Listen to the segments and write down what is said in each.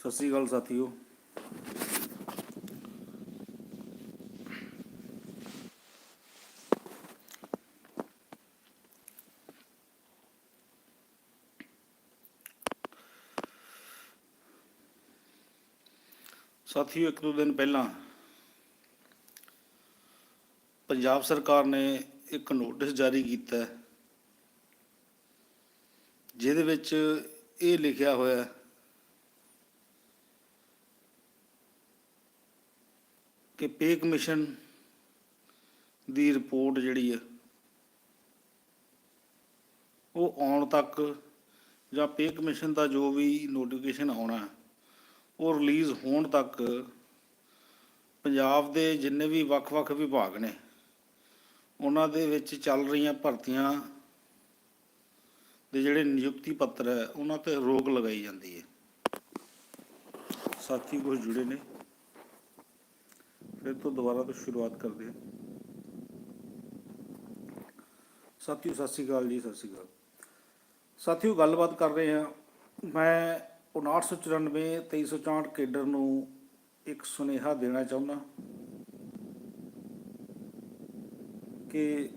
ਸਤਿ ਸ੍ਰੀ ਅਕਾਲ ਸਾਥੀਓ। ਸਾਥੀਓ, ਇੱਕ ਦੋ ਦਿਨ ਪਹਿਲਾਂ ਪੰਜਾਬ ਸਰਕਾਰ ਨੇ ਇੱਕ ਨੋਟਿਸ ਜਾਰੀ ਕੀਤਾ ਜਿਹਦੇ ਵਿੱਚ ਇਹ ਲਿਖਿਆ ਹੋਇਆ ਹੈ ਕਿ ਪੇ ਕਮਿਸ਼ਨ ਦੀ ਰਿਪੋਰਟ ਜਿਹੜੀ ਹੈ ਉਹ ਆਉਣ ਤੱਕ ਜਾਂ ਪੇ ਕਮਿਸ਼ਨ ਦਾ ਜੋ ਵੀ ਨੋਟੀਫਿਕੇਸ਼ਨ ਆਉਣਾ, ਉਹ ਰਿਲੀਜ਼ ਹੋਣ ਤੱਕ ਪੰਜਾਬ ਦੇ ਜਿੰਨੇ ਵੀ ਵੱਖ-ਵੱਖ ਵਿਭਾਗ ਨੇ, ਉਹਨਾਂ ਦੇ ਵਿੱਚ ਚੱਲ ਰਹੀਆਂ ਭਰਤੀਆਂ ਦੇ ਜਿਹੜੇ ਨਿਯੁਕਤੀ ਪੱਤਰ ਹੈ, ਉਹਨਾਂ ਤੇ ਰੋਕ ਲਗਾਈ ਜਾਂਦੀ ਹੈ। ਸਾਥੀ ਕੁਝ ਜੁੜੇ ਨੇ। ਫਿਰ ਤੋਂ ਦੁਬਾਰਾ ਤੋਂ ਸ਼ੁਰੂਆਤ ਕਰਦੇ ਹਾਂ। ਸਾਥੀਓ, ਸਤਿ ਸ਼੍ਰੀ ਅਕਾਲ ਜੀ, ਸਤਿ ਸ਼੍ਰੀ ਅਕਾਲ। ਸਾਥੀਓ, ਗੱਲਬਾਤ ਕਰ ਰਹੇ ਹਾਂ। ਮੈਂ 5994 2364 ਕੇਡਰ ਨੂੰ ਇੱਕ ਸੁਨੇਹਾ ਦੇਣਾ ਚਾਹੁੰਦਾ ਕਿ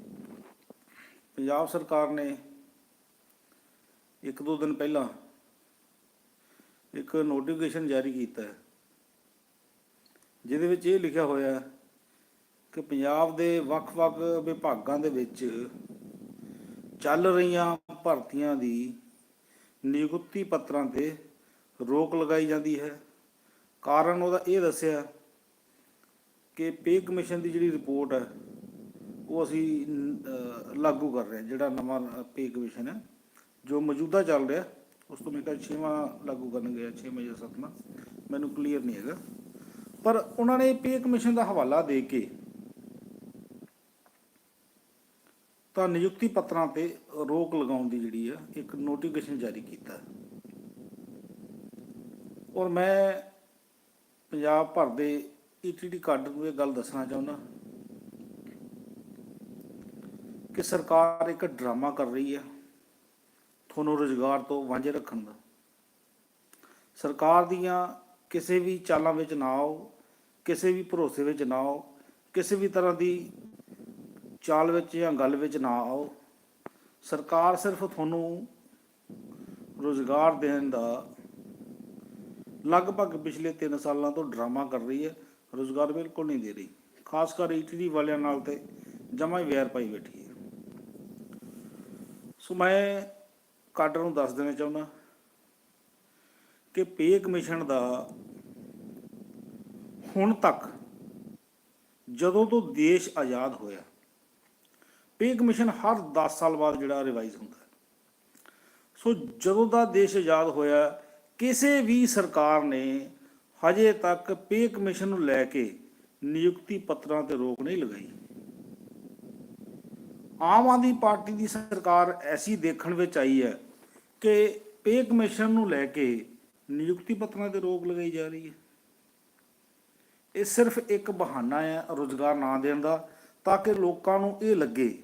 ਪੰਜਾਬ ਸਰਕਾਰ ਨੇ ਇੱਕ ਦੋ ਦਿਨ ਪਹਿਲਾਂ ਇੱਕ ਨੋਟੀਫਿਕੇਸ਼ਨ ਜਾਰੀ ਕੀਤਾ ਹੈ। ਜਿਹਦੇ ਵਿੱਚ ਇਹ ਲਿਖਿਆ ਹੋਇਆ ਕਿ ਪੰਜਾਬ ਦੇ ਵੱਖ-ਵੱਖ ਵਿਭਾਗਾਂ ਦੇ ਵਿੱਚ ਚੱਲ ਰਹੀਆਂ ਭਰਤੀਆਂ ਦੀ ਨਿਯੁਕਤੀ ਪੱਤਰਾਂ ਤੇ ਰੋਕ ਲਗਾਈ ਜਾਂਦੀ ਹੈ। ਕਾਰਨ ਉਹਦਾ ਇਹ ਦੱਸਿਆ ਕਿ ਪੇ ਕਮਿਸ਼ਨ ਦੀ ਜਿਹੜੀ ਰਿਪੋਰਟ ਹੈ, ਉਹ ਅਸੀਂ ਲਾਗੂ ਕਰ ਰਹੇ ਹਾਂ, ਜਿਹੜਾ ਨਵਾਂ ਪੇ ਕਮਿਸ਼ਨ ਹੈ, ਜੋ ਮੌਜੂਦਾ ਚੱਲ ਰਿਹਾ, ਉਸ ਤੋਂ ਮੈਂ ਕਿਹਾ ਛੇਵਾਂ ਲਾਗੂ ਕਰਨਗੇ ਗਿਆ, ਛੇਵਾਂ ਜਾਂ ਸੱਤਵਾਂ, ਮੈਨੂੰ ਕਲੀਅਰ ਨਹੀਂ ਹੈਗਾ। ਪਰ ਉਹਨਾਂ ਨੇ ਪੇ ਕਮਿਸ਼ਨ ਦਾ ਹਵਾਲਾ ਦੇ ਕੇ ਤਾਂ ਨਿਯੁਕਤੀ ਪੱਤਰਾਂ ਤੇ ਰੋਕ ਲਗਾਉਣ ਦੀ ਜਿਹੜੀ ਆ, ਇੱਕ ਨੋਟੀਫਿਕੇਸ਼ਨ ਜਾਰੀ ਕੀਤਾ। ਔਰ ਮੈਂ ਪੰਜਾਬ ਭਰ ਦੇ ਈਟੀਟੀ ਕਾਡਰ ਨੂੰ ਇਹ ਗੱਲ ਦੱਸਣਾ ਚਾਹੁੰਦਾ ਕਿ ਸਰਕਾਰ ਇੱਕ ਡਰਾਮਾ ਕਰ ਰਹੀ ਹੈ ਤੁਹਾਨੂੰ ਰੁਜ਼ਗਾਰ ਤੋਂ ਵਾਂਝੇ ਰੱਖਣ ਦਾ। ਸਰਕਾਰ ਦੀਆਂ ਕਿਸੇ ਵੀ ਚਾਲਾਂ ਵਿੱਚ ਨਾ ਆਓ ਕਿਸੇ ਵੀ ਭਰੋਸੇ ਵਿੱਚ ਨਾ ਆਓ, ਕਿਸੇ ਵੀ ਤਰ੍ਹਾਂ ਦੀ ਚਾਲ ਵਿੱਚ ਜਾਂ ਗੱਲ ਵਿੱਚ ਨਾ ਆਓ। ਸਰਕਾਰ ਸਿਰਫ ਤੁਹਾਨੂੰ ਰੁਜ਼ਗਾਰ ਦੇਣ ਦਾ ਲਗਭਗ ਪਿਛਲੇ 3 ਸਾਲਾਂ ਤੋਂ ਡਰਾਮਾ ਕਰ ਰਹੀ ਹੈ। ਰੁਜ਼ਗਾਰ ਬਿਲਕੁਲ ਨਹੀਂ ਦੇ ਰਹੀ। ਖਾਸ ਕਰ ਈਟੀਡੀ ਵਾਲਿਆਂ ਨਾਲ ਤੇ ਜਮਾ ਹੀ ਵੈਰ ਪਾਈ ਬੈਠੀ ਹੈ। ਸੋ ਮੈਂ ਕਾਡਰ ਨੂੰ ਦੱਸ ਦੇਣਾ ਚਾਹੁੰਦਾ ਕਿ ਪੇ ਕਮਿਸ਼ਨ ਦਾ ਹੁਣ ਤੱਕ ਜਦੋਂ ਤੋਂ ਦੇਸ਼ ਆਜ਼ਾਦ ਹੋਇਆ, ਪੇ ਕਮਿਸ਼ਨ ਹਰ 10 ਸਾਲ ਬਾਅਦ ਜਿਹੜਾ ਰਿਵਾਈਜ਼ ਹੁੰਦਾ ਸੋ ਜਦੋਂ ਦਾ ਦੇਸ਼ ਆਜ਼ਾਦ ਹੋਇਆ, ਕਿਸੇ ਵੀ ਸਰਕਾਰ ਨੇ ਹਜੇ ਤੱਕ ਪੇ ਕਮਿਸ਼ਨ ਨੂੰ ਲੈ ਕੇ ਨਿਯੁਕਤੀ ਪੱਤਰਾਂ ਤੇ ਰੋਕ ਨਹੀਂ ਲਗਾਈ। ਆਮ ਆਦਮੀ ਪਾਰਟੀ ਦੀ ਸਰਕਾਰ ਐਸੀ ਦੇਖਣ ਵਿੱਚ ਆਈ ਹੈ ਕਿ ਪੇ ਕਮਿਸ਼ਨ ਨੂੰ ਲੈ ਕੇ ਨਿਯੁਕਤੀ ਪੱਤਰਾਂ ਤੇ ਰੋਕ ਲਗਾਈ ਜਾ ਰਹੀ ਹੈ। ਇਹ ਸਿਰਫ ਇੱਕ ਬਹਾਨਾ ਹੈ ਰੋਜ਼ਗਾਰ ਨਾ ਦੇਣ ਦਾ, ਤਾਂ ਕਿ ਲੋਕਾਂ ਨੂੰ ਇਹ ਲੱਗੇ,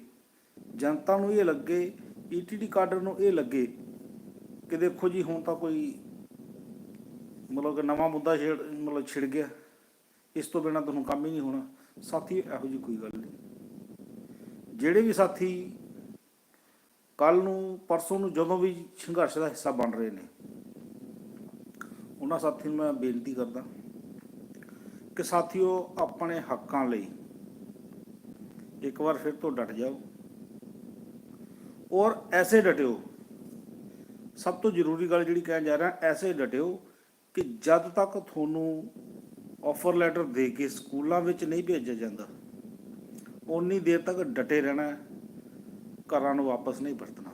ਜਨਤਾ ਨੂੰ ਇਹ ਲੱਗੇ ਈਟੀਡੀ ਕਾਡਰ ਨੂੰ ਇਹ ਲੱਗੇ ਕਿ ਦੇਖੋ ਜੀ, ਹੁਣ ਤਾਂ ਕੋਈ ਮਤਲਬ ਕਿ ਨਵਾਂ ਮੁੱਦਾ ਛੇੜ, ਮਤਲਬ ਛਿੜ ਗਿਆ। ਇਸ ਤੋਂ ਬਿਨਾ ਤੁਹਾਨੂੰ ਕੰਮ ਹੀ ਨਹੀਂ ਹੋਣਾ। ਸਾਥੀ, ਇਹੋ ਜੀ ਕੋਈ ਗੱਲ ਨਹੀਂ। ਜਿਹੜੇ ਵੀ ਸਾਥੀ ਕੱਲ ਨੂੰ ਪਰਸੋਂ ਨੂੰ ਜਦੋਂ ਵੀ ਸੰਘਰਸ਼ ਦਾ ਹਿੱਸਾ ਬਣ ਰਹੇ ਨੇ, ਉਹਨਾਂ ਸਾਥੀ ਨੂੰ ਮੈਂ ਬੇਨਤੀ ਕਰਦਾ ਕਿ ਸਾਥੀਓ, ਆਪਣੇ ਹੱਕਾਂ ਲਈ। ਇੱਕ ਵਾਰ ਫਿਰ ਤੋਂ ਡਟ ਜਾਓ। ਔਰ ਐਸੇ ਡਟਿਓ। ਸਭ ਤੋਂ ਜ਼ਰੂਰੀ ਗੱਲ ਜਿਹੜੀ ਕਹਿਣ ਜਾ ਰਿਹਾ, ਐਸੇ ਡਟਿਓ ਕਿ ਜਦ ਤੱਕ ਤੁਹਾਨੂੰ ਆਫਰ ਲੈਟਰ ਦੇ ਕੇ ਸਕੂਲਾਂ ਵਿੱਚ ਨਹੀਂ ਭੇਜਿਆ ਜਾਂਦਾ ਉਨੀ ਦੇਰ ਤੱਕ ਡਟੇ ਰਹਿਣਾ, ਘਰਾਂ ਨੂੰ ਵਾਪਸ ਨਹੀਂ ਪਰਤਣਾ।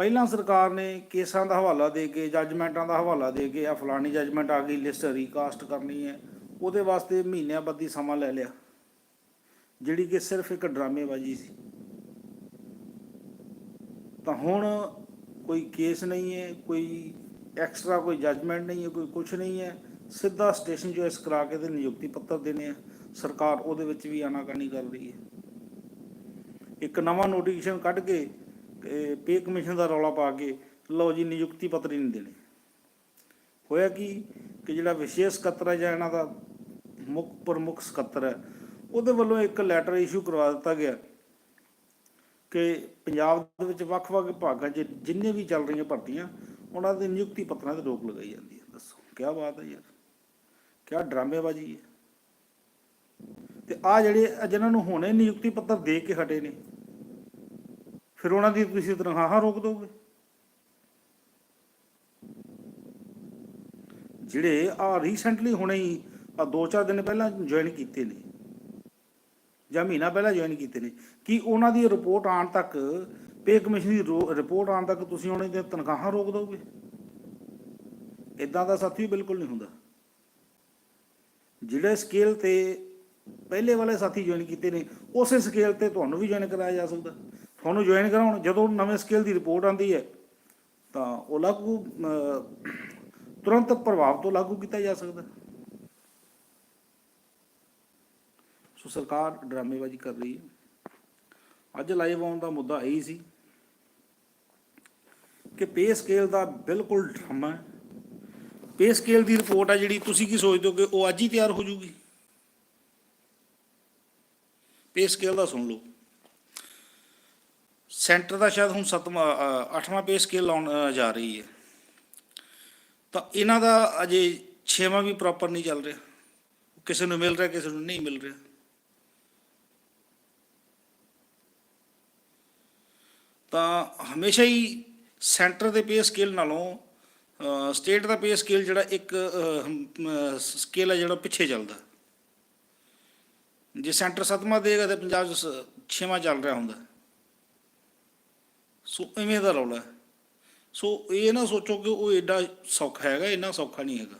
ਪਹਿਲਾਂ ਸਰਕਾਰ ਨੇ ਕੇਸਾਂ ਦਾ ਹਵਾਲਾ ਦੇ ਕੇ, ਜੱਜਮੈਂਟਾਂ ਦਾ ਹਵਾਲਾ ਦੇ ਕੇ ਆ ਫਲਾਣੀ ਜੱਜਮੈਂਟ ਆ ਗਈ, ਲਿਸਟ ਰੀਕਾਸਟ ਕਰਨੀ ਹੈ, ਉਹਦੇ ਵਾਸਤੇ ਮਹੀਨਿਆਂ ਬੱਦੀ ਸਮਾਂ ਲੈ ਲਿਆ। ਜਿਹੜੀ ਕਿ ਸਿਰਫ ਇੱਕ ਡਰਾਮੇਬਾਜ਼ੀ ਸੀ। ਤਾਂ ਹੁਣ ਕੋਈ ਕੇਸ ਨਹੀਂ ਹੈ, ਕੋਈ ਐਕਸਟਰਾ ਕੋਈ ਜੱਜਮੈਂਟ ਨਹੀਂ ਹੈ, ਕੋਈ ਕੁਝ ਨਹੀਂ ਹੈ, ਸਿੱਧਾ ਸਟੇਸ਼ਨ ਚੋਇਸ ਕਰਾ ਕੇ ਤੇ ਨਿਯੁਕਤੀ ਪੱਤਰ ਦੇਣੇ ਆ। ਸਰਕਾਰ ਉਹਦੇ ਵਿੱਚ ਵੀ ਆਨਾਕਾਨੀ ਕਰ ਰਹੀ ਹੈ। ਇੱਕ ਨਵਾਂ ਨੋਟੀਫਿਕੇਸ਼ਨ ਕੱਢ ਕੇ ਪੇ ਕਮਿਸ਼ਨ ਦਾ ਰੌਲਾ ਪਾ ਕੇ, ਲਓ ਜੀ ਨਿਯੁਕਤੀ ਪੱਤਰ ਹੀ ਨਹੀਂ ਦੇਣੇ। ਹੋਇਆ ਕੀ ਕਿ ਜਿਹੜਾ ਵਿਸ਼ੇਸ਼ ਸਕੱਤਰ ਹੈ ਜਾਂ ਇਹਨਾਂ ਦਾ ਮੁੱਖ ਪ੍ਰਮੁੱਖ ਸਕੱਤਰ ਹੈ, ਉਹਦੇ ਵੱਲੋਂ ਇੱਕ ਲੈਟਰ ਇਸ਼ੂ ਕਰਵਾ ਦਿੱਤਾ ਗਿਆ ਕਿ ਪੰਜਾਬ ਦੇ ਵਿੱਚ ਵੱਖ-ਵੱਖ ਵਿਭਾਗਾਂ 'ਚ ਜਿੰਨੇ ਵੀ ਚੱਲ ਰਹੀਆਂ ਭਰਤੀਆਂ, ਉਹਨਾਂ ਦੇ ਨਿਯੁਕਤੀ ਪੱਤਰਾਂ ਤੇ ਰੋਕ ਲਗਾਈ ਜਾਂਦੀ ਹੈ। ਦੱਸੋ ਕੀ ਬਾਤ ਹੈ ਯਾਰ ਕੀ ਡਰਾਮੇਬਾਜ਼ੀ ਹੈ। ਤੇ ਆ ਜਿਹੜੇ, ਆਹ ਜਿਨ੍ਹਾਂ ਨੂੰ ਹੁਣੇ ਨਿਯੁਕਤੀ ਪੱਤਰ ਦੇ ਕੇ ਹਟੇ ਨੇ ਫਿਰ ਉਹਨਾਂ ਦੀ ਤੁਸੀਂ ਤਨਖਾਹਾਂ ਰੋਕ ਦੋਗੇ? ਜਿਹੜੇ ਆ ਰੀਸੈਂਟਲੀ ਹੁਣੇ ਹੀ ਆ ਦੋ ਚਾਰ ਦਿਨ ਪਹਿਲਾਂ ਜੁਆਇਨ ਕੀਤੇ ਨੇ। ਜਾਂ ਮਹੀਨਾ ਪਹਿਲਾਂ ਜੁਆਇਨ ਕੀਤੇ ਨੇ। ਕਿ ਉਹਨਾਂ ਦੀ ਰਿਪੋਰਟ ਆਉਣ ਤੱਕ ਪੇ ਕਮਿਸ਼ਨ ਦੀ ਰਿਪੋਰਟ ਆਉਣ ਤੱਕ ਤੁਸੀਂ ਉਹਨਾਂ ਦੀਆਂ ਤਨਖਾਹਾਂ ਰੋਕ ਦੋਗੇ? ਇਦਾਂ ਦਾ ਸਾਥੀ ਬਿਲਕੁਲ ਨਹੀਂ ਹੁੰਦਾ। ਜਿਹੜੇ ਸਕੇਲ ਤੇ ਪਹਿਲੇ ਵਾਲੇ ਸਾਥੀ ਜੁਆਇਨ ਕੀਤੇ ਨੇ, ਉਸੇ ਸਕੇਲ ਤੇ ਤੁਹਾਨੂੰ ਵੀ ਜੁਆਇਨ ਕਰਾਇਆ ਜਾ ਸਕਦਾ। ਤੁਹਾਨੂੰ ਜੁਆਇਨ ਕਰਾਉਣ, ਜਦੋਂ ਨਵੇਂ ਸਕੇਲ ਦੀ ਰਿਪੋਰਟ ਆਉਂਦੀ ਹੈ, ਤਾਂ ਉਹ ਲਾਗੂ ਤੁਰੰਤ ਪ੍ਰਭਾਵ ਤੋਂ ਲਾਗੂ ਕੀਤਾ ਜਾ ਸਕਦਾ। ਸੋ ਸਰਕਾਰ ਡਰਾਮੇਬਾਜ਼ੀ ਕਰ ਰਹੀ ਹੈ। ਅੱਜ ਲਾਈਵ ਆਉਣ ਦਾ ਮੁੱਦਾ ਇਹੀ ਸੀ ਕਿ ਪੇ ਸਕੇਲ ਦਾ ਬਿਲਕੁਲ ਡਰਾਮਾ ਹੈ। ਪੇ ਸਕੇਲ ਦੀ ਰਿਪੋਰਟ ਆ ਜਿਹੜੀ, ਤੁਸੀਂ ਕੀ ਸੋਚਦੇ ਹੋ ਕਿ ਉਹ ਅੱਜ ਹੀ ਤਿਆਰ ਹੋ ਜੂਗੀ? ਪੇ ਸਕੇਲ ਦਾ ਸੁਣ ਲਓ। ਸੈਂਟਰ ਦਾ ਸ਼ਾਇਦ ਹੁਣ ਸੱਤਵਾਂ ਅ, ਅੱਠਵਾਂ ਪੇ ਸਕੇਲ ਲਾਉਣ ਜਾ ਰਹੀ ਹੈ। ਤਾਂ ਇਹਨਾਂ ਦਾ ਅਜੇ ਛੇਵਾਂ ਵੀ ਪ੍ਰੋਪਰ ਨਹੀਂ ਚੱਲ ਰਿਹਾ। ਕਿਸੇ ਨੂੰ ਮਿਲ ਰਿਹਾ ਕਿਸੇ ਨੂੰ ਨਹੀਂ ਮਿਲ ਰਿਹਾ। ਤਾਂ ਹਮੇਸ਼ਾ ਹੀ ਸੈਂਟਰ ਦੇ ਪੇ ਸਕੇਲ ਨਾਲੋਂ ਸਟੇਟ ਦਾ ਪੇ ਸਕੇਲ ਜਿਹੜਾ ਇੱਕ ਸਕੇਲ ਹੈ ਜਿਹੜਾ ਪਿੱਛੇ ਚੱਲਦਾ। ਜੇ ਸੈਂਟਰ ਸੱਤਵਾਂ ਦੇਗਾ ਤਾਂ ਪੰਜਾਬ 'ਚ ਸ- ਛੇਵਾਂ ਚੱਲ ਰਿਹਾ ਹੁੰਦਾ। ਸੋ ਇਵੇਂ ਦਾ ਰੌਲਾ ਸੋ ਇਹ ਨਾ ਸੋਚੋ ਕਿ ਉਹ ਐਡਾ ਸੌਖਾ ਹੈਗਾ, ਇੰਨਾ ਸੌਖਾ ਨਹੀਂ ਹੈਗਾ।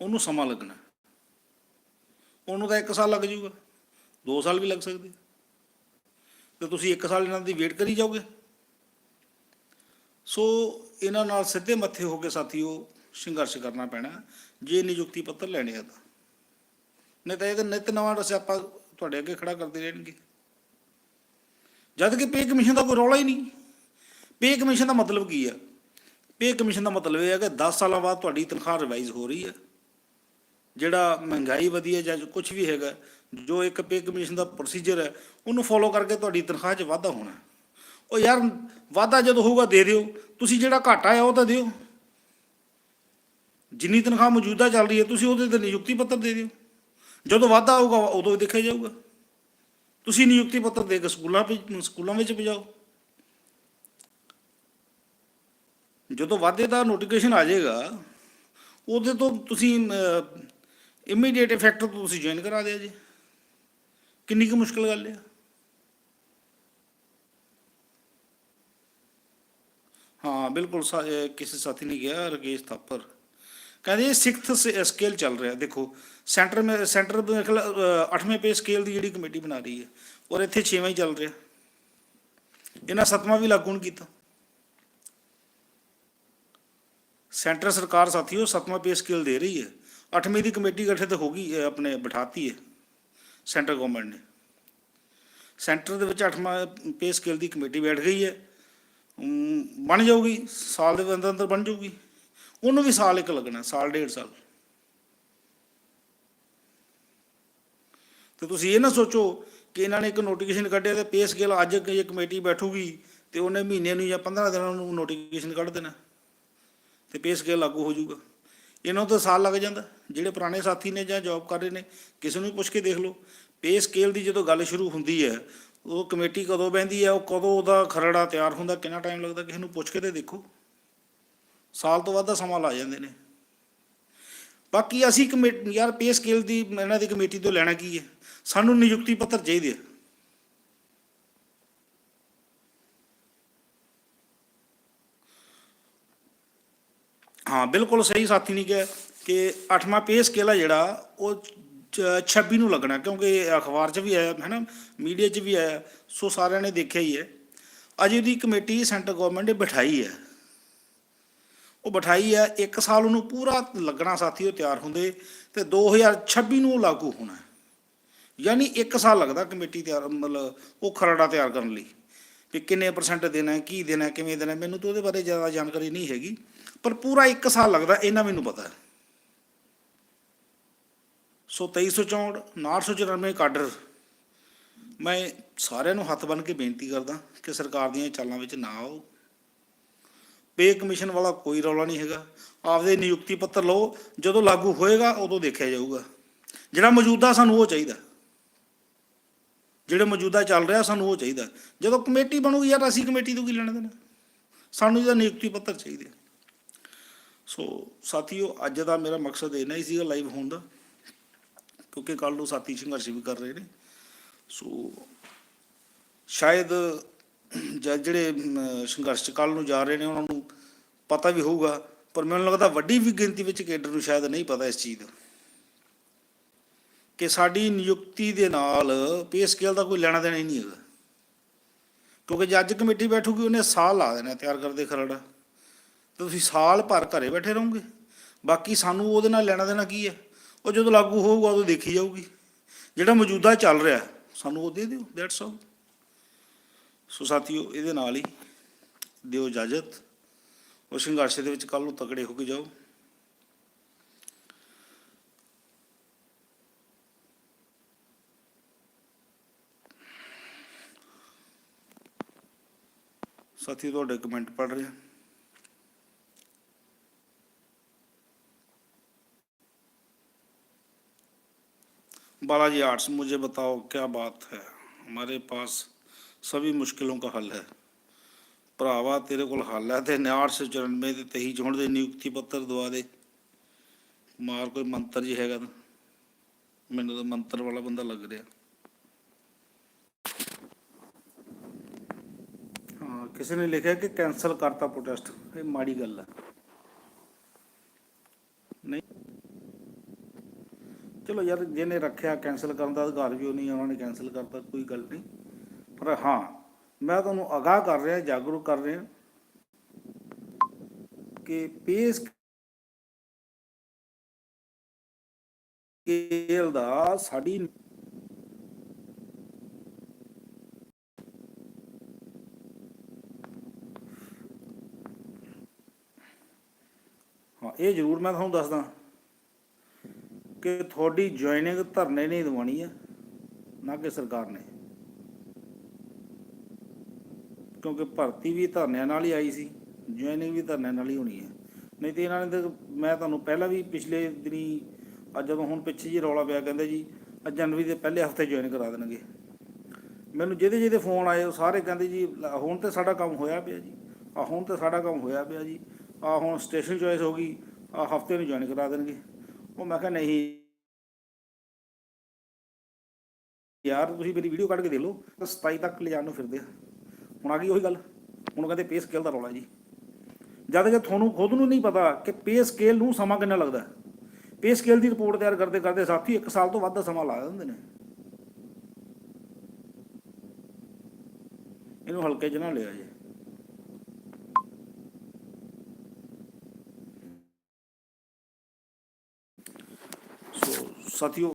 ਉਹਨੂੰ ਸਮਾਂ ਲੱਗਣਾ ਉਹਨੂੰ ਤਾਂ 1 ਸਾਲ ਲੱਗ ਜਾਊਗਾ। 2 ਸਾਲ ਵੀ ਲੱਗ ਸਕਦੇ ਤੇ ਤੁਸੀਂ 1 ਸਾਲ ਇਹਨਾਂ ਦੀ ਵੇਟ ਕਰੀ ਜਾਓਗੇ। ਸੋ ਇਹਨਾਂ ਨਾਲ ਸਿੱਧੇ ਮੱਥੇ ਹੋ ਕੇ ਸਾਥੀਓ ਸੰਘਰਸ਼ ਕਰਨਾ ਪੈਣਾ ਜੇ ਨਿਯੁਕਤੀ ਪੱਤਰ ਲੈਣੇ ਆ ਤਾਂ। ਨਹੀਂ ਤਾਂ ਇਹ ਤਾਂ ਨਿਤ ਨਵਾਂ ਰਸਿਆਪਾ ਤੁਹਾਡੇ ਅੱਗੇ ਖੜਾ ਕਰਦੇ ਰਹਿਣਗੇ। ਜਦ ਕਿ ਪੇ ਕਮਿਸ਼ਨ ਦਾ ਕੋਈ ਰੌਲਾ ਹੀ ਨਹੀਂ। ਪੇ ਕਮਿਸ਼ਨ ਦਾ ਮਤਲਬ ਕੀ ਹੈ ਪੇ ਕਮਿਸ਼ਨ ਦਾ ਮਤਲਬ ਇਹ ਹੈ ਕਿ 10 ਸਾਲਾਂ ਬਾਅਦ ਤੁਹਾਡੀ ਤਨਖਾਹ ਰਿਵਾਈਜ਼ ਹੋ ਰਹੀ ਹੈ ਜਿਹੜਾ ਮਹਿੰਗਾਈ ਵਧੀਆ ਹੈ ਜਾਂ ਕੁਝ ਵੀ ਹੈਗਾ, ਜੋ ਇੱਕ ਪੇ ਕਮਿਸ਼ਨ ਦਾ ਪ੍ਰੋਸੀਜਰ ਹੈ, ਉਹਨੂੰ ਫੋਲੋ ਕਰਕੇ ਤੁਹਾਡੀ ਤਨਖਾਹ 'ਚ ਵਾਧਾ ਹੋਣਾ। ਉਹ ਯਾਰ ਵਾਧਾ ਜਦੋਂ ਹੋਊਗਾ ਦੇ ਦਿਓ। ਤੁਸੀਂ ਜਿਹੜਾ ਘਾਟਾ ਹੈ ਉਹ ਤਾਂ ਦਿਓ। ਜਿੰਨੀ ਤਨਖਾਹ ਮੌਜੂਦਾ ਚੱਲ ਰਹੀ ਹੈ, ਤੁਸੀਂ ਉਹਦੇ ਤੇ ਨਿਯੁਕਤੀ ਪੱਤਰ ਦੇ ਦਿਓ। ਜਦੋਂ ਵਾਧਾ ਆਊਗਾ ਉਦੋਂ ਹੀ ਦੇਖਿਆ ਜਾਊਗਾ। ਤੁਸੀਂ ਨਿਯੁਕਤੀ ਪੱਤਰ ਦੇ ਕੇ ਸਕੂਲਾਂ ਵਿੱਚ ਸਕੂਲਾਂ ਵਿੱਚ ਭਜਾਓ। ਜਦੋਂ ਵਾਧੇ ਦਾ ਨੋਟੀਫਿਕੇਸ਼ਨ ਆ ਜਾਏਗਾ, ਉਹਦੇ ਤੋਂ ਤੁਸੀਂ ਇਮੀਡੀਏਟ ਇਫੈਕਟ ਤੋਂ ਤੁਸੀਂ ਜੁਆਇਨ ਕਰਾ ਦਿਆ ਜੀ। ਕਿੰਨੀ ਕੁ ਮੁਸ਼ਕਲ ਗੱਲ ਹੈ ਹਾਂ, ਬਿਲਕੁਲ ਕਿਸੇ ਸਾਥੀ ਨੇ ਕਿਹਾ, ਰਕੇਸ਼ ਥਾਪਰ। ਕਹਿੰਦੇ ਸਿਕਸਥ ਸਕੇਲ ਚੱਲ ਰਿਹਾ, ਦੇਖੋ। ਸੈਂਟਰ ਮੇ ਸੈਂਟਰ ਮੇਰੇ ਖਿਆਲ 8ਵੇਂ ਪੇ ਸਕੇਲ ਦੀ ਜਿਹੜੀ ਕਮੇਟੀ ਬਣਾ ਰਹੀ ਹੈ, ਔਰ ਇੱਥੇ 6ਵਾਂ ਹੀ ਚੱਲ ਰਿਹਾ। ਇਹਨਾਂ ਸੱਤਵਾਂ ਵੀ ਲਾਗੂ ਨਹੀਂ ਕੀਤਾ। ਸੈਂਟਰ ਸਰਕਾਰ ਸਾਥੀਓ ਸੱਤਵਾਂ ਪੇ ਸਕੇਲ ਦੇ ਰਹੀ ਹੈ। 8ਵੀਂ ਦੀ ਕਮੇਟੀ ਗਠਿਤ ਹੋ ਗਈ ਆਪਣੇ ਬਿਠਾਤੀ ਹੈ ਸੈਂਟਰ ਗਵਰਨਮੈਂਟ ਨੇ। ਸੈਂਟਰ ਦੇ ਵਿੱਚ 8ਵਾਂ ਪੇ ਸਕੇਲ ਦੀ ਕਮੇਟੀ ਬੈਠ ਗਈ ਹੈ। ਬਣ ਜਾਊਗੀ, ਸਾਲ ਦੇ ਅੰਦਰ ਅੰਦਰ ਬਣ ਜਾਊਗੀ। ਉਹਨੂੰ ਵੀ ਸਾਲ ਇੱਕ ਲੱਗਣਾ, ਸਾਲ ਡੇਢ ਸਾਲ। ਤੇ ਤੁਸੀਂ ਇਹ ਨਾ ਸੋਚੋ ਕਿ ਇਹਨਾਂ ਨੇ ਇੱਕ ਨੋਟੀਫਿਕੇਸ਼ਨ ਕੱਢਿਆ ਤੇ ਪੇ ਸਕੇਲ ਅੱਜ ਇਹ ਕਮੇਟੀ ਬੈਠੂਗੀ ਤੇ ਉਹਨੇ ਮਹੀਨੇ ਨੂੰ ਜਾਂ 15 ਦਿਨਾਂ ਨੂੰ ਨੋਟੀਫਿਕੇਸ਼ਨ ਕੱਢ ਦੇਣਾ ਤੇ ਪੇ ਸਕੇਲ ਲਾਗੂ ਹੋ ਜਾਊਗਾ। ਇਹਨਾਂ ਨੂੰ ਤਾਂ ਸਾਲ ਲੱਗ ਜਾਂਦਾ। ਜਿਹੜੇ ਪੁਰਾਣੇ ਸਾਥੀ ਨੇ ਜਾਂ ਜੌਬ ਕਰ ਰਹੇ ਨੇ, ਕਿਸੇ ਨੂੰ ਵੀ ਪੁੱਛ ਕੇ ਦੇਖ ਲਓ। ਪੇ ਸਕੇਲ ਦੀ ਜਦੋਂ ਗੱਲ ਸ਼ੁਰੂ ਹੁੰਦੀ ਹੈ, ਉਹ ਕਮੇਟੀ ਕਦੋਂ ਬਹਿੰਦੀ ਹੈ, ਉਹ ਕਦੋਂ ਉਹਦਾ ਖਰੜਾ ਤਿਆਰ ਹੁੰਦਾ, ਕਿੰਨਾ ਟਾਈਮ ਲੱਗਦਾ, ਕਿਸੇ ਨੂੰ ਪੁੱਛ ਕੇ ਤੇ ਦੇਖੋ। ਸਾਲ ਤੋਂ ਵੱਧ ਦਾ ਸਮਾਂ ਲਾ ਜਾਂਦੇ ਨੇ। ਬਾਕੀ ਅਸੀਂ ਕਮੇਟੀ, ਯਾਰ ਪੇ ਸਕੇਲ ਦੀ, ਇਹਨਾਂ ਦੀ ਕਮੇਟੀ ਤੋਂ ਲੈਣਾ ਕੀ ਹੈ? ਸਾਨੂੰ ਨਿਯੁਕਤੀ ਪੱਤਰ ਚਾਹੀਦੇ ਆ। ਹਾਂ, ਬਿਲਕੁਲ ਸਹੀ ਸਾਥੀ ਨੇ ਕਿਹਾ ਕਿ 8ਵਾਂ ਪੇ ਸਕੇਲ ਆ ਜਿਹੜਾ, ਉਹ ਚ- 26 ਨੂੰ ਲੱਗਣਾ, ਕਿਉਂਕਿ ਅਖਬਾਰ 'ਚ ਵੀ ਆਇਆ, ਹੈ ਨਾ? ਮੀਡੀਆ 'ਚ ਵੀ ਆਇਆ, ਸੋ ਸਾਰਿਆਂ ਨੇ ਦੇਖਿਆ ਹੀ ਹੈ। ਅਜੇ ਦੀ ਕਮੇਟੀ ਸੈਂਟਰ ਗਵਰਨਮੈਂਟ ਨੇ ਬਿਠਾਈ ਹੈ। ਉਹ ਬਿਠਾਈ ਹੈ ਇੱਕ ਸਾਲ ਉਹਨੂੰ ਪੂਰਾ ਲੱਗਣਾ ਸਾਥੀ ਉਹ ਤਿਆਰ ਹੁੰਦੇ ਤੇ 2026 ਨੂੰ ਉਹ ਲਾਗੂ ਹੋਣਾ ਯਾਨੀ ਇੱਕ ਸਾਲ ਲੱਗਦਾ ਕਮੇਟੀ ਤਿਆਰ ਮਤਲਬ ਉਹ ਖਰੜਾ ਤਿਆਰ ਕਰਨ ਲਈ ਵੀ ਕਿੰਨੇ ਪਰਸੈਂਟ ਦੇਣਾ ਹੈ, ਕੀ ਦੇਣਾ ਕਿਵੇਂ ਦੇਣਾ ਮੈਨੂੰ ਤਾਂ ਉਹਦੇ ਬਾਰੇ ਜ਼ਿਆਦਾ ਜਾਣਕਾਰੀ ਨਹੀਂ ਹੈਗੀ ਪਰ ਪੂਰਾ 1 ਸਾਲ ਲੱਗਦਾ ਇਹਨਾਂ ਮੈਨੂੰ ਪਤਾ ਹੈ। ਸੋ 2364 994 ਕਾਡਰ ਮੈਂ ਸਾਰਿਆਂ ਨੂੰ ਹੱਥ ਬੰਨ੍ਹ ਕੇ ਬੇਨਤੀ ਕਰਦਾ ਕਿ ਸਰਕਾਰ ਦੀਆਂ ਚਾਲਾਂ ਵਿੱਚ ਨਾ ਆਓ। ਪੇ ਕਮਿਸ਼ਨ ਵਾਲਾ ਕੋਈ ਰੌਲਾ ਨਹੀਂ ਹੈਗਾ। ਆਪਦੇ ਨਿਯੁਕਤੀ ਪੱਤਰ ਲਓ, ਜਦੋਂ ਲਾਗੂ ਹੋਏਗਾ, ਉਦੋਂ ਦੇਖਿਆ ਜਾਊਗਾ। ਜਿਹੜਾ ਮੌਜੂਦਾ ਸਾਨੂੰ ਉਹ ਚਾਹੀਦਾ। ਜਿਹੜੇ ਮੌਜੂਦਾ ਚੱਲ ਰਿਹਾ, ਸਾਨੂੰ ਉਹ ਚਾਹੀਦਾ। ਜਦੋਂ ਕਮੇਟੀ ਬਣੂਗੀ, ਯਾਰ ਅਸੀਂ ਕਮੇਟੀ ਤੋਂ ਕੀ ਲੈਣਾ ਦੇਣਾ? ਸਾਨੂੰ ਇਹਦਾ ਨਿਯੁਕਤੀ ਪੱਤਰ ਚਾਹੀਦੇ ਸੋ ਸਾਥੀਓ, ਅੱਜ ਦਾ ਮੇਰਾ ਮਕਸਦ ਇਹ ਨਹੀਂ ਸੀਗਾ ਲਾਈਵ ਹੋਣ ਦਾ। ਕਿਉਂਕਿ ਕੱਲ ਨੂੰ ਸਾਥੀ ਸੰਘਰਸ਼ ਵੀ ਕਰ ਰਹੇ ਨੇ। ਸੋ ਸ਼ਾਇਦ ਜਾਂ ਜਿਹੜੇ ਸੰਘਰਸ਼ ਚ ਨੂੰ ਜਾ ਰਹੇ ਨੇ, ਉਹਨਾਂ ਨੂੰ ਪਤਾ ਵੀ ਹੋਊਗਾ, ਪਰ ਮੈਨੂੰ ਲੱਗਦਾ ਵੱਡੀ ਵੀ ਗਿਣਤੀ ਵਿੱਚ ਕੇਡਰ ਨੂੰ ਸ਼ਾਇਦ ਨਹੀਂ ਪਤਾ ਇਸ ਚੀਜ਼ ਦਾ। ਕਿ ਸਾਡੀ ਨਿਯੁਕਤੀ ਦੇ ਨਾਲ ਪੇ ਸਕੇਲ ਦਾ ਕੋਈ ਲੈਣਾ ਦੇਣਾ ਹੀ ਨਹੀਂ ਹੈਗਾ। ਕਿਉਂਕਿ ਜੱਜ ਕਮੇਟੀ ਬੈਠੂਗੀ, ਉਹਨੇ ਸਾਲ ਲਾ ਦੇਣਾ ਤਿਆਰ ਕਰਦੇ ਖਰੜਾ। ਤੇ ਤੁਸੀਂ ਸਾਲ ਭਰ ਘਰੇ ਬੈਠੇ ਰਹੋਗੇ। ਬਾਕੀ ਸਾਨੂੰ ਉਹਦੇ ਨਾਲ ਲੈਣਾ ਦੇਣਾ ਕੀ ਹੈ? ਉਹ ਜਦੋਂ ਲਾਗੂ ਹੋਊਗਾ, ਉਦੋਂ ਦੇਖੀ ਜਾਊਗੀ। ਜਿਹੜਾ ਮੌਜੂਦਾ ਚੱਲ ਰਿਹਾ, ਸਾਨੂੰ ਉਹ ਦੇ ਦਿਓ ਦੈਟਸ ਆਲ ਸੋ ਸਾਥੀਓ ਇਹਦੇ ਨਾਲ ਹੀ ਦਿਓ ਇਜਾਜ਼ਤ ਉਹ ਸੰਘਰਸ਼ ਦੇ ਵਿੱਚ ਕੱਲ ਨੂੰ ਤਕੜੇ ਹੋ ਕੇ ਜਾਓ साथी ਤੁਹਾਡੇ ਕਮੈਂਟ ਪੜ ਰਹੇ ਹਾਂ बालाजी आर्ट्स मुझे बताओ क्या बात है हमारे पास सभी मुश्किलों का हल है ਭਰਾਵਾ ਤੇਰੇ ਕੋਲ ਹੱਲ ਹੈ ਤੇ 994 ਤੇ 23 ਚੋਣ ਦੇ ਨਿਯੁਕਤੀ ਪੱਤਰ ਦਵਾ ਦੇ ਮਾਰ ਕੋਈ ਮੰਤਰ ਜੀ ਹੈਗਾ ਤਾਂ ਮੈਨੂੰ ਤਾਂ ਮੰਤਰ ਵਾਲਾ ਬੰਦਾ ਲੱਗ ਰਿਹਾ ਹਾਂ ਕਿਸੇ ਨੇ ਲਿਖਿਆ ਕਿ ਕੈਨਸਲ ਕਰਤਾ ਪ੍ਰੋਟੈਸਟ ਇਹ ਮਾੜੀ ਗੱਲ ਹੈ ਨਹੀਂ ਚਲੋ ਯਾਰ ਜਿਹਨੇ ਰੱਖਿਆ ਕੈਨਸਲ ਕਰਨ ਦਾ ਅਧਿਕਾਰ ਵੀ ਉਹ ਨਹੀਂ ਉਹਨਾਂ ਨੇ ਕੈਨਸਲ ਕਰਤਾ ਕੋਈ ਗੱਲ ਨਹੀਂ ਪਰ ਹਾਂ, ਮੈਂ ਤੁਹਾਨੂੰ ਅਗਾਹ ਕਰ ਰਿਹਾ, ਜਾਗਰੂਕ ਕਰ ਰਿਹਾ ਕਿ ਪੇਸ ਸਕੇਲ ਦਾ ਸਾਡੀ ਹਾਂ, ਇਹ ਜ਼ਰੂਰ ਮੈਂ ਤੁਹਾਨੂੰ ਦੱਸਦਾ ਕਿ ਤੁਹਾਡੀ ਜੁਆਇਨਿੰਗ ਧਰਨੇ ਨਹੀਂ ਦਵਾਉਣੀ ਹੈ ਨਾ ਕਿ ਸਰਕਾਰ ਨੇ। ਕਿਉਂਕਿ ਭਰਤੀ ਵੀ ਧਰਨਿਆਂ ਨਾਲ ਹੀ ਆਈ ਸੀ ਜੁਆਇਨਿੰਗ ਵੀ ਧਰਨਿਆਂ ਨਾਲ ਹੀ ਹੋਣੀ ਹੈ। ਨਹੀਂ ਤੇ ਇਹਨਾਂ ਨੇ ਤਾਂ ਮੈਂ ਤੁਹਾਨੂੰ ਪਹਿਲਾਂ ਵੀ ਪਿਛਲੇ ਦਿਨੀ, ਅੱਜ ਜਦੋਂ ਹੁਣ ਪਿੱਛੇ ਜੀ ਰੌਲਾ ਪਿਆ ਕਹਿੰਦੇ ਜੀ, ਅੱਜ ਜਨਵਰੀ ਦੇ ਪਹਿਲੇ ਹਫ਼ਤੇ ਜੁਆਇਨ ਕਰਾ ਦੇਣਗੇ। ਮੈਨੂੰ ਜਿਹਦੇ ਜਿਹਦੇ ਫੋਨ ਆਏ, ਉਹ ਸਾਰੇ ਕਹਿੰਦੇ ਜੀ ਹੁਣ ਤੇ ਸਾਡਾ ਕੰਮ ਹੋਇਆ ਪਿਆ ਜੀ ਆ ਹੁਣ ਤੇ ਸਾਡਾ ਕੰਮ ਹੋਇਆ ਪਿਆ ਜੀ ਆ ਹੁਣ ਸਟੇਸ਼ਨ ਚੋਇਸ ਹੋ ਗਈ ਆ ਹਫ਼ਤੇ ਨੂੰ ਜੁਆਇਨ ਕਰਾ ਦੇਣਗੇ। ਉਹ ਮੈਂ ਕਿਹਾ, ਨਹੀਂ ਯਾਰ, ਤੁਸੀਂ ਮੇਰੀ ਵੀਡੀਓ ਕੱਢ ਕੇ ਦੇ ਲਓ, ਤਾਂ 27 ਤੱਕ ਲਿਜਾਣ ਨੂੰ ਫਿਰਦੇ ਆ। ਹੁਣ ਆ ਗਈ ਉਹੀ ਗੱਲ। ਹੁਣ ਕਹਿੰਦੇ ਪੇ ਸਕੇਲ ਦਾ ਰੌਲਾ ਜੀ। ਜਦ ਕਿ ਤੁਹਾਨੂੰ ਖੁਦ ਨੂੰ ਨਹੀਂ ਪਤਾ ਕਿ ਪੇ ਸਕੇਲ ਨੂੰ ਸਮਾਂ ਕਿੰਨਾ ਲੱਗਦਾ ਪੇ ਸਕੇਲ ਦੀ ਰਿਪੋਰਟ ਤਿਆਰ ਕਰਦੇ ਕਰਦੇ ਸਾਥੀ 1 ਸਾਲ ਤੋਂ ਵੱਧ ਦਾ ਸਮਾਂ ਲਾ ਦਿੰਦੇ ਨੇ। ਇਹਨੂੰ ਹਲਕੇ 'ਚ ਨਾ ਲਿਆ ਜੇ। ਸੋ ਸਾਥੀਓ